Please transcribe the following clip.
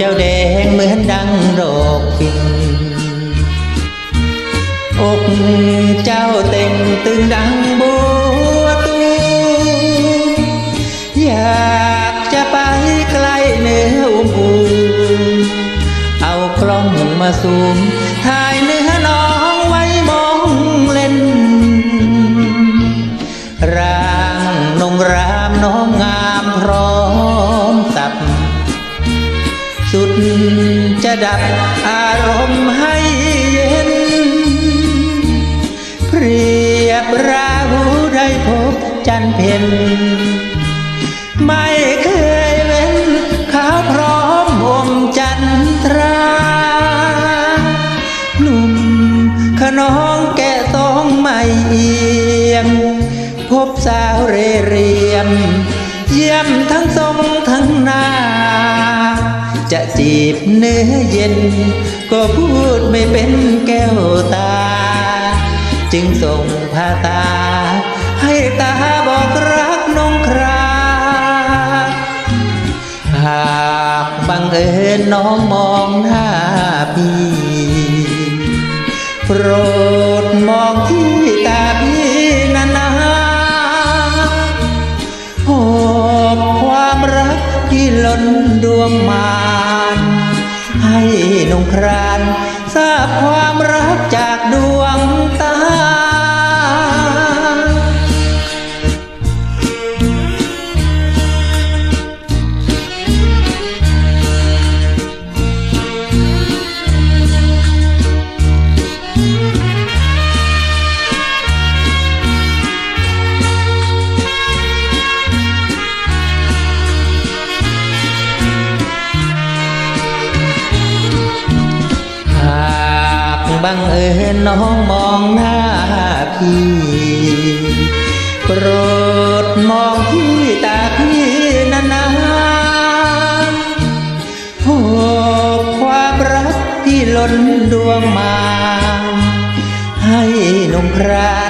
จ้าแดงเหมือนดังดอกปิ่นอกเจ้าเต่งตึงดังบัวตูอยากจะไปใกล้เนื้ออุ้มอูเอากล้องมาซูมถ่าย สุดจะดับอารมณ์ให้เย็น เปรียบราหูได้พบจันเพ็ญไม่เคยเว้นขาวพร้อมห่มจันทราหนุ่มขน้องแก่ต้องไม่เอียง พบสาวเรเรียม เยี่ยมทั้งทรงทั้งนา จีบเนื้อเย็น ก็พูดไม่เป็นแก้วตา จึงส่งพาตา ให้ตาบอกรักน้องครา หากบังเอิญน้องมองหน้าพี่โปรดมองที่ นดวงมานให้นงครานทราบความรักจากดวง บังเอิญน้องมองหน้าพี่โปรดมองที่ตาพี่นานๆหอความรักที่ล้นดวงมา ให้นมครานทราบ